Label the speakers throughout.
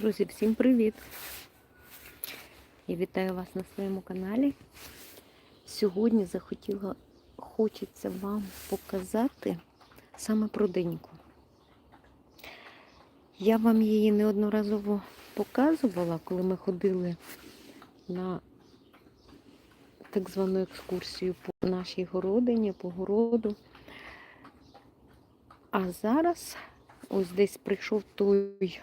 Speaker 1: Друзі, всім привіт! Я вітаю вас на своєму каналі. Сьогодні захотіла, хочеться вам показати саме про. Я вам її неодноразово показувала, коли ми ходили на так звану екскурсію по нашій городині, по городу. А зараз ось десь прийшов той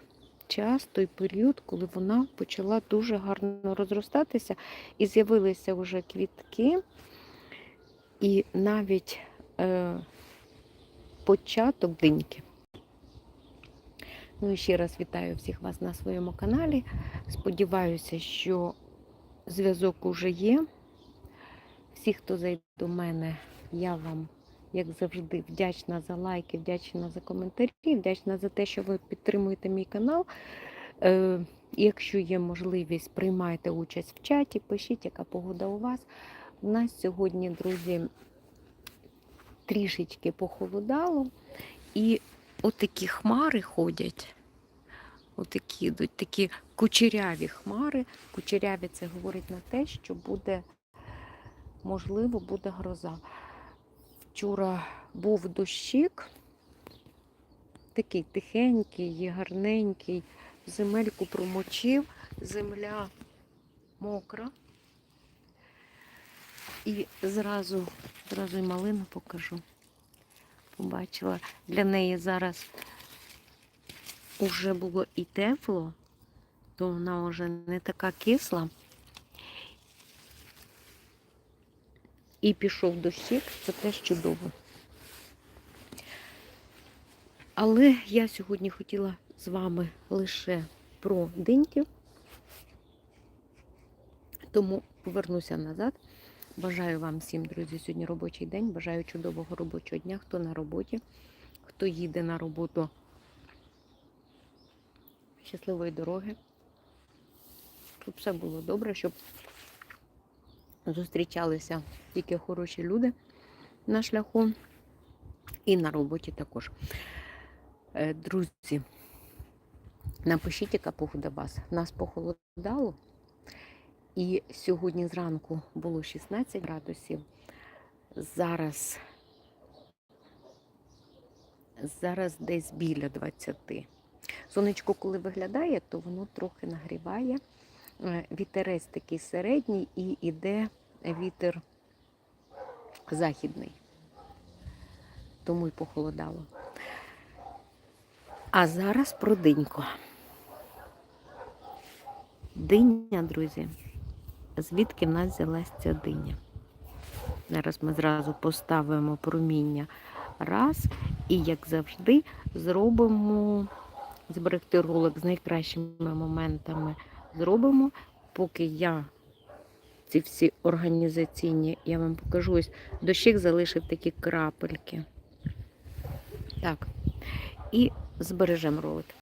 Speaker 1: час, той період, коли вона почала дуже гарно розростатися, і з'явилися вже квітки, і навіть е, початок диньки. Ну і ще раз вітаю всіх вас на своєму каналі. Сподіваюся, що зв'язок уже є. Всі, хто зайде до мене, я вам, як завжди, вдячна за лайки, вдячна за коментарі, вдячна за те, що ви підтримуєте мій канал. Е, якщо є можливість, приймайте участь в чаті, пишіть, яка погода у вас. У нас сьогодні, друзі, трішечки похолодало. І отакі хмари ходять. Отакі йдуть такі кучеряві хмари. Кучеряві це говорить на те, що буде, можливо, буде гроза. Вчора був дощик, такий тихенький, гарненький, земельку промочив, земля мокра. І зразу, зразу і малину покажу. Побачила, для неї зараз уже було і тепло, то вона вже не така кисла. І пішов дощик, це теж чудово. Але я сьогодні хотіла з вами лише про диньки, тому повернуся назад. Бажаю вам всім, друзі, сьогодні робочий день. Бажаю чудового робочого дня, хто на роботі, хто їде на роботу. Щасливої дороги. Щоб все було добре, щоб зустрічалися тільки хороші люди на шляху і на роботі також. Е, Друзі, напишіть, яка погода вас. Нас похолодало. І сьогодні зранку було 16 градусів. Зараз, зараз десь біля 20. Сонечко, коли виглядає, то воно трохи нагріває. Е, Вітерець такий середній і йде вітер західний. Тому й похолодало. А зараз про диньку. Диня, друзі. Звідки в нас взялась ця диня? Зараз ми зразу поставимо проміння раз. І, як завжди, зробимо зберегти ролик з найкращими моментами. Зробимо, поки я ці всі організаційні, я вам покажу, ось дощик залишив такі крапельки. Так. І збережемо ролик.